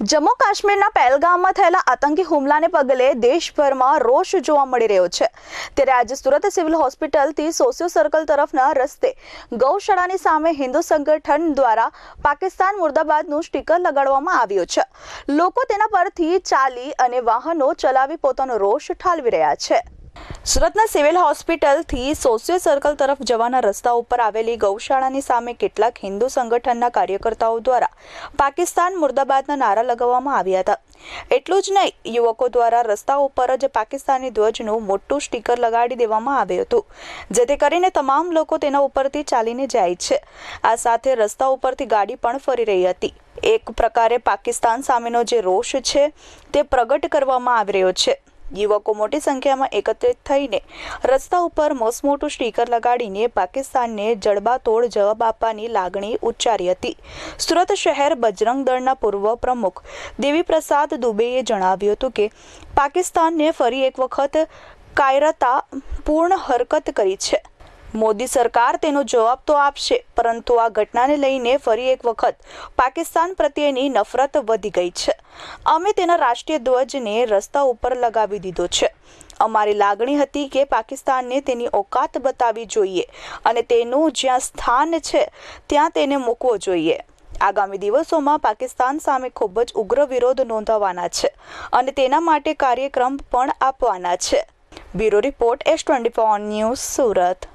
જમ્મુ કાશ્મીરના પહેલગામમાં થયેલા આતંકી હુમલાને પગલે દેશભરમાં રોષ જોવા મળી રહ્યો છે. ત્યારે આજે સુરત સિવિલ હોસ્પિટલથી સોશિયો સર્કલ તરફના રસ્તે ગૌશાળાની સામે હિન્દુ સંગઠન દ્વારા પાકિસ્તાન મુર્દાબાદનું સ્ટીકર લગાડવામાં આવ્યું છે. લોકો તેના પરથી ચાલી અને વાહનો ચલાવી પોતાનો રોષ ઠાલવી રહ્યા છે. સુરતના સિવિલ હોસ્પિટલથી સોશિયલ સર્કલ તરફ જવાના રસ્તા ઉપર આવેલી ગૌશાળાની સામે કેટલાક હિન્દુ સંગઠનના કાર્યકર્તાઓ દ્વારા પાકિસ્તાન મુર્દાબાદના નારા લગાવવામાં આવ્યા હતા. એટલું જ નહીં, યુવકો દ્વારા રસ્તા ઉપર જ પાકિસ્તાની ધ્વજનું મોટું સ્ટીકર લગાડી દેવામાં આવ્યું હતું, જેથી કરીને તમામ લોકો તેના ઉપરથી ચાલીને જાય છે. આ સાથે રસ્તા ઉપરથી ગાડી પણ ફરી રહી હતી. એક પ્રકારે પાકિસ્તાન સામેનો જે રોષ છે તે પ્રગટ કરવામાં આવી રહ્યો છે. યુવકો મોટી સંખ્યામાં એકત્રિત થઈને રસ્તા ઉપર મસમોટું સ્ટીકર લગાડીને પાકિસ્તાનને જડબાતોડ જવાબ આપવાની લાગણી ઉચ્ચારી હતી. સુરત શહેર બજરંગ દળના પૂર્વ પ્રમુખ દેવી પ્રસાદ દુબેએ જણાવ્યું હતું કે પાકિસ્તાનને ફરી એક વખત કાયરતા પૂર્ણ હરકત કરી છે. મોદી સરકાર તેનો જવાબ તો આપશે, પરંતુ આ ઘટનાને લઈને ફરી એક વખત પાકિસ્તાન પ્રત્યેની નફરત વધી ગઈ છે. અમે તેના રાષ્ટ્રીય ધ્વજને રસ્તા ઉપર લગાવી દીધો છે. અમારી લાગણી હતી કે પાકિસ્તાનને તેની ઓકાત બતાવવી જોઈએ અને તેનું જ્યાં સ્થાન છે, ત્યાં તેને મૂકવો જોઈએ. આગામી દિવસોમાં પાકિસ્તાન સામે ખૂબ જ ઉગ્ર વિરોધ નોંધાવાના છે અને તેના માટે કાર્યક્રમ પણ આપવાના છે. Bureau report S twenty news Surat.